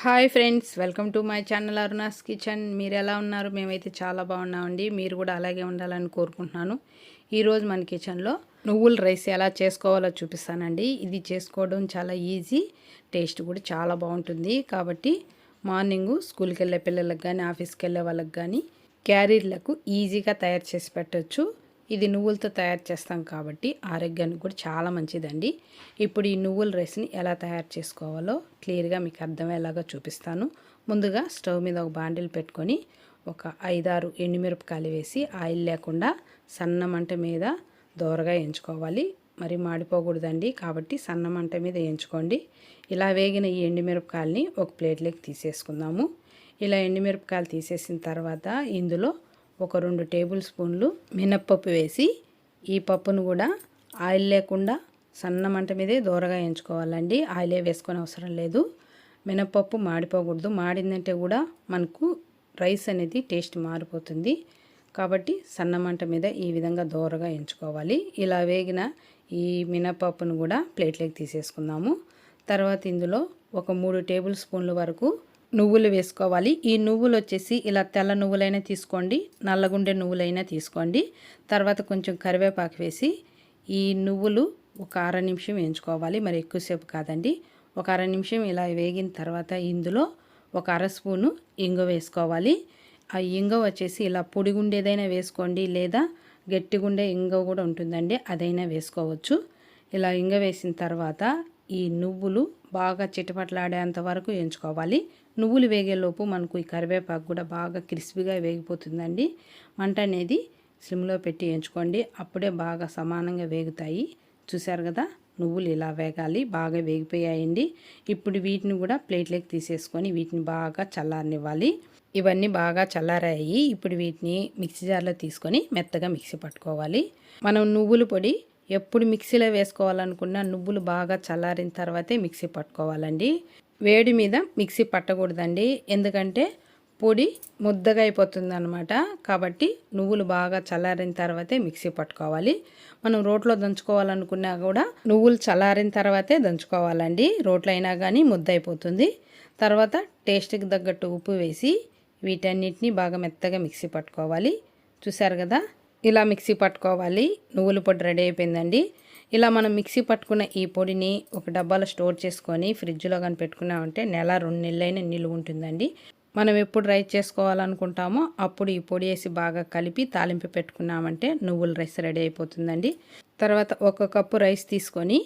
Hi friends welcome to my channel Aruna's kitchen. మీరు ఎలా ఉన్నారు? మేమైతే చాలా బాగున్నామండి. మీరు కూడా అలాగే ఉండాలని కోరుకుంటున్నాను. ఈరోజు మన కిచెన్లో నువ్వుల రైస్ ఎలా చేసుకోవాలో చూపిస్తానండి. ఇది చేసుకోవడం చాలా ఈజీ టేస్ట్ కూడా చాలా బాగుంటుంది. కాబట్టి మార్నింగు స్కూల్కి వెళ్ళే పిల్లలకు కానీ ఆఫీస్కి వెళ్ళే వాళ్ళకి కానీ క్యారీర్లకు ఈజీగా తయారు చేసి పెట్టవచ్చు ఇది నువ్వులతో తయారు చేస్తాం కాబట్టి ఆరోగ్యానికి కూడా చాలా మంచిదండి. ఇప్పుడు ఈ నువ్వుల రైస్ని ఎలా తయారు చేసుకోవాలో క్లియర్గా మీకు అర్థమయ్యేలాగా చూపిస్తాను. ముందుగా స్టవ్ మీద ఒక బాండిల్ పెట్టుకొని ఒక ఐదారు ఎండుమిరపకాయలు వేసి ఆయిల్ లేకుండా సన్న మంట మీద దోరగా ఎంచుకోవాలి మరి మాడిపోకూడదండి కాబట్టి సన్న మంట మీద ఎంచుకోండి ఇలా వేగిన ఈ ఎండుమిరపకాయలని ఒక ప్లేట్లోకి తీసేసుకుందాము. ఇలా ఎండుమిరపకాయలు తీసేసిన తర్వాత ఇందులో ఒక రెండు టేబుల్ స్పూన్లు మినప్పప్పు వేసి ఈ పప్పును కూడా ఆయిల్ లేకుండా సన్న మంట మీదే దూరగా ఎంచుకోవాలండి. ఆయిలే వేసుకొని అవసరం లేదు. మినప్పప్పు మాడిపోకూడదు. మాడిందంటే కూడా మనకు రైస్ అనేది టేస్ట్ మారిపోతుంది. కాబట్టి సన్న మంట మీద ఈ విధంగా దూరగా ఎంచుకోవాలి. ఇలా వేగిన ఈ మినపప్పును కూడా ప్లేట్లోకి తీసేసుకుందాము. తర్వాత ఇందులో ఒక మూడు టేబుల్ స్పూన్ల వరకు నువ్వులు వేసుకోవాలి. ఈ నువ్వులు వచ్చేసి ఇలా తెల్ల నువ్వులైనా తీసుకోండి నల్లగుండె నువ్వులైనా తీసుకోండి. తర్వాత కొంచెం కరివేపాకు వేసి ఈ నువ్వులు ఒక అర నిమిషం వేయించుకోవాలి. మరి ఎక్కువసేపు కాదండి. ఒక అర నిమిషం ఇలా వేగిన తర్వాత ఇందులో ఒక అర స్పూను ఇంగ వేసుకోవాలి. ఆ ఇంగ వచ్చేసి ఇలా పొడిగుండేదైనా వేసుకోండి లేదా గట్టిగుండే ఇంగ కూడా ఉంటుందండి అదైనా వేసుకోవచ్చు. ఇలా ఇంగ వేసిన తర్వాత ఈ నువ్వులు బాగా చిటపట్లాడేంత వరకు ఎంచుకోవాలి. నువ్వులు వేగేలోపు మనకు ఈ కరివేపాకు కూడా బాగా క్రిస్పీగా వేగిపోతుందండి. మంట అనేది సిమ్లో పెట్టి ఎంచుకోండి. అప్పుడే బాగా సమానంగా వేగుతాయి. చూశారు కదా? నువ్వులు ఇలా వేగాలి బాగా వేగిపోయాయండి. ఇప్పుడు వీటిని కూడా ప్లేట్లోకి తీసేసుకొని వీటిని బాగా చల్లారనివ్వాలి. ఇవన్నీ బాగా చల్లారాయి. ఇప్పుడు వీటిని మిక్సీ జార్లో తీసుకొని మెత్తగా మిక్సీ పట్టుకోవాలి. మనం నువ్వుల పొడి ఎప్పుడు మిక్సీలో వేసుకోవాలనుకున్నా నువ్వులు బాగా చల్లారిన తర్వాతే మిక్సీ పట్టుకోవాలండి. వేడి మీద మిక్సీ పట్టకూడదండి. ఎందుకంటే పొడి ముద్దగా అయిపోతుంది అనమాట కాబట్టి నువ్వులు బాగా చల్లారిన తర్వాతే మిక్సీ పట్టుకోవాలి. మనం రోట్లో దంచుకోవాలనుకున్నా కూడా నువ్వులు చల్లారిన తర్వాతే దంచుకోవాలండి. రోట్లో అయినా కానీ ముద్ద అయిపోతుంది. తర్వాత టేస్ట్కి తగ్గట్టు ఉప్పు వేసి వీటన్నిటిని బాగా మెత్తగా మిక్సీ పట్టుకోవాలి. చూసారు కదా? ఇలా మిక్సీ పట్టుకోవాలి. నువ్వుల పొడి రెడీ అయిపోయిందండి. ఇలా మనం మిక్సీ పట్టుకున్న ఈ పొడిని ఒక డబ్బాలో స్టోర్ చేసుకొని ఫ్రిడ్జ్లో కానీ పెట్టుకున్నామంటే నెల రెండు నెలలైన నిలువ ఉంటుందండి. మనం ఎప్పుడు రైస్ చేసుకోవాలనుకుంటామో అప్పుడు ఈ పొడి వేసి బాగా కలిపి తాలింపు పెట్టుకున్నామంటే నువ్వుల రైస్ రెడీ అయిపోతుందండి. తర్వాత ఒక కప్పు రైస్ తీసుకొని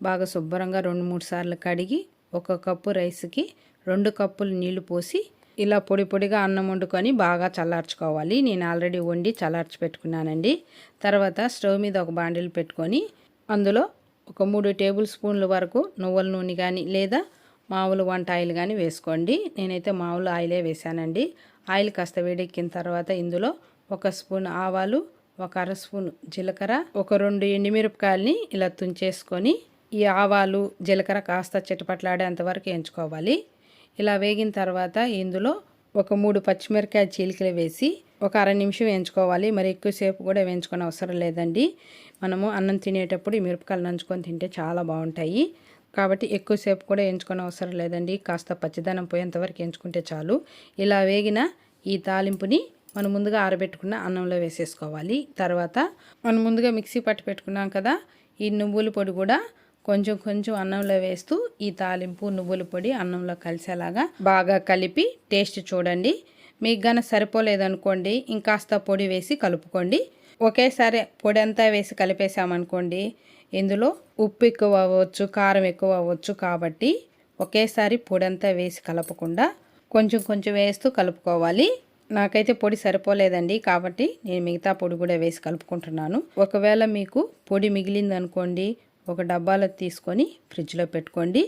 బాగా శుభ్రంగా రెండు మూడు సార్లు కడిగి ఒక కప్పు రైస్కి రెండు కప్పులు నీళ్ళు పోసి ఇలా పొడి పొడిగా అన్నం వండుకొని బాగా చల్లార్చుకోవాలి. నేను ఆల్రెడీ వండి చల్లార్చి పెట్టుకున్నానండి తర్వాత స్టవ్ మీద ఒక బాండిల్ పెట్టుకొని అందులో ఒక మూడు టేబుల్ స్పూన్ల వరకు నువ్వుల నూనె కానీ లేదా మామూలు వంట ఆయిల్ కానీ వేసుకోండి. నేనైతే మామూలు ఆయిలే వేసానండి ఆయిల్ కాస్త వేడెక్కిన తర్వాత ఇందులో ఒక స్పూన్ ఆవాలు ఒక అర స్పూన్ జీలకర్ర ఒక రెండు ఎండుమిరపకాయలని ఇలా తుంచేసుకొని ఈ ఆవాలు జీలకర్ర కాస్త చిటపట్లాడేంత వరకు ఎంచుకోవాలి ఇలా వేగిన తర్వాత ఇందులో ఒక మూడు పచ్చిమిరకాయ చీలికలు వేసి ఒక అర నిమిషం వేయించుకోవాలి. మరి ఎక్కువసేపు కూడా వేయించుకొని అవసరం లేదండి. మనము అన్నం తినేటప్పుడు ఈ మిరపకాయలు నంచుకొని తింటే చాలా బాగుంటాయి. కాబట్టి ఎక్కువసేపు కూడా ఎంచుకొని అవసరం లేదండి. కాస్త పచ్చిదనం పోయేంతవరకు ఎంచుకుంటే చాలు. ఇలా వేగిన ఈ తాలింపుని మనం ముందుగా ఆరబెట్టుకున్న అన్నంలో వేసేసుకోవాలి. తర్వాత మనం ముందుగా మిక్సీ పట్టి పెట్టుకున్నాం కదా ఈ నువ్వుల పొడి కూడా కొంచెం కొంచెం అన్నంలో వేస్తూ ఈ తాలింపు నువ్వుల పొడి అన్నంలో కలిసేలాగా బాగా కలిపి టేస్ట్ చూడండి. మీకు గాన సరిపోలేదనుకోండి ఇంకాస్త పొడి వేసి కలుపుకోండి. ఒకేసారి పొడి అంతా వేసి కలిపేసామనుకోండి ఇందులో ఉప్పు ఎక్కువ అవ్వచ్చు కారం ఎక్కువ అవ్వచ్చు కాబట్టి ఒకేసారి పొడి అంతా వేసి కలపకుండా కొంచెం కొంచెం వేస్తూ కలుపుకోవాలి. నాకైతే పొడి సరిపోలేదండి కాబట్టి నేను మిగతా పొడి కూడా వేసి కలుపుకుంటున్నాను. ఒకవేళ మీకు పొడి మిగిలిందనుకోండి ఒక డబ్బాలో తీసుకొని ఫ్రిడ్జ్లో పెట్టుకోండి.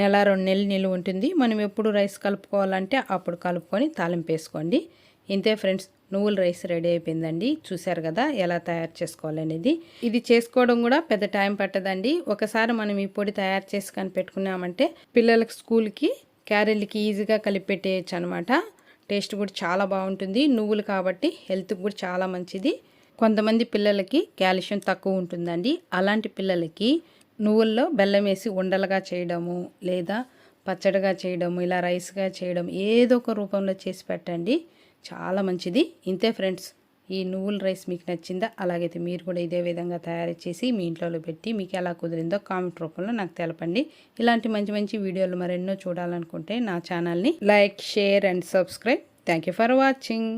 నెల రెండు నెలలు నిలువ ఉంటుంది. మనం ఎప్పుడు రైస్ కలుపుకోవాలంటే అప్పుడు కలుపుకొని తాలింపు వేసుకోండి. ఇంతే ఫ్రెండ్స్ నువ్వుల రైస్ రెడీ అయిపోయిందండి. చూశారు కదా ఎలా తయారు చేసుకోవాలనేది ఇది చేసుకోవడం కూడా పెద్ద టైం పట్టదండి. ఒకసారి మనం ఈ పొడి తయారు చేసుకొని పెట్టుకున్నామంటే పిల్లలకి స్కూల్కి క్యారెల్కి ఈజీగా కలిపి పెట్టేయచ్చు అనమాట టేస్ట్ కూడా చాలా బాగుంటుంది. నువ్వులు కాబట్టి హెల్త్కి కూడా చాలా మంచిది. కొంతమంది పిల్లలకి కాల్షియం తక్కువ ఉంటుందండి. అలాంటి పిల్లలకి నువ్వుల్లో బెల్లం వేసి ఉండలుగా చేయడము లేదా పచ్చడిగా చేయడము ఇలా రైస్గా చేయడం ఏదో ఒక రూపంలో చేసి పెట్టండి. చాలా మంచిది. ఇంతే ఫ్రెండ్స్. ఈ నువ్వుల రైస్ మీకు నచ్చిందా? అలాగైతే మీరు కూడా ఇదే విధంగా తయారు చేసి మీ ఇంట్లో పెట్టి మీకు ఎలా కుదిరిందో కామెంట్ రూపంలో నాకు తెలపండి. ఇలాంటి మంచి మంచి వీడియోలు మరెన్నో చూడాలనుకుంటే నా ఛానల్ని like share and subscribe. Thank for watching.